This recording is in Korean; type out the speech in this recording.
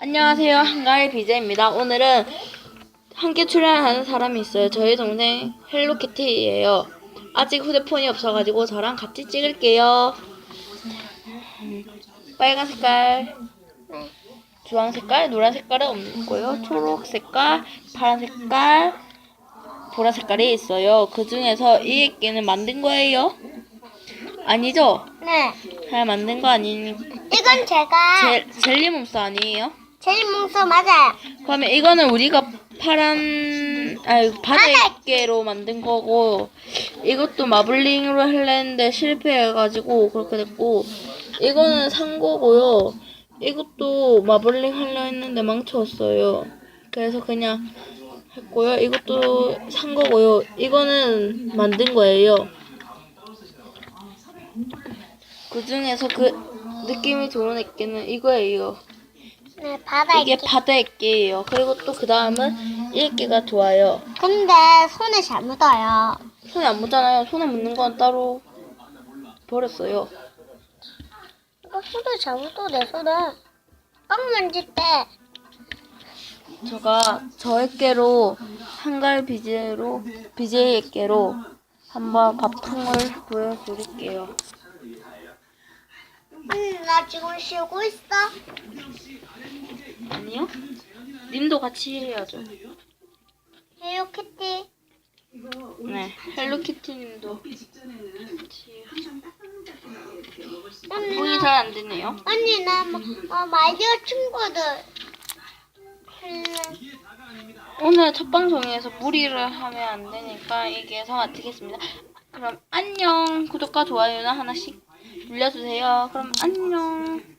안녕하세요. 한가위 비제입니다. 오늘은 함께 출연하는 사람이 있어요. 저희 동생 헬로키티예요. 아직 휴대폰이 없어가지고 저랑 같이 찍을게요. 음, 빨간 색깔, 주황 색깔, 노란 색깔은 없고요. 초록 색깔, 파란 색깔, 보라 색깔이 있어요. 그 중에서 이 개는 만든 거예요? 아니죠? 네. 잘 만든 거 아니니? 이건 제가 젤, 젤리mom스 아니에요? 제일 몽소 맞아요. 그러면 이거는 우리가 파란 아니 바다에게로 만든 거고 이것도 마블링으로 하려 했는데 실패해가지고 그렇게 됐고 이거는 산 거고요. 이것도 마블링 하려 했는데 망쳤어요. 그래서 그냥 했고요. 이것도 산 거고요. 이거는 만든 거예요. 그 중에서 그 느낌이 좋은 액기는 이거예요 네, 바다 이게 이게. 바다 액기예요. 그리고 또 그 다음은 일기가 좋아요. 근데 손에 잘 묻어요. 손에 안 묻잖아요. 손에 묻는 건 따로 버렸어요. 이거 손에 잘 묻어 내 손에. 빵 만질 때. 제가 저 액계로 한갈 비제로 비제 액계로 한번 바풍을 보여드릴게요. 음, 나 지금 쉬고 있어. 아니요? 님도 같이 해야죠. 헬로키티. 네, 헬로키티님도 같이. 언니 보이 나, 잘안 되네요. 언니 나 뭐, 어, 마이디어 친구들. 오늘 첫 방송에서 무리를 하면 안 되니까 여기에서 마치겠습니다. 그럼 안녕. 구독과 좋아요는 하나씩 눌러주세요. 그럼 안녕.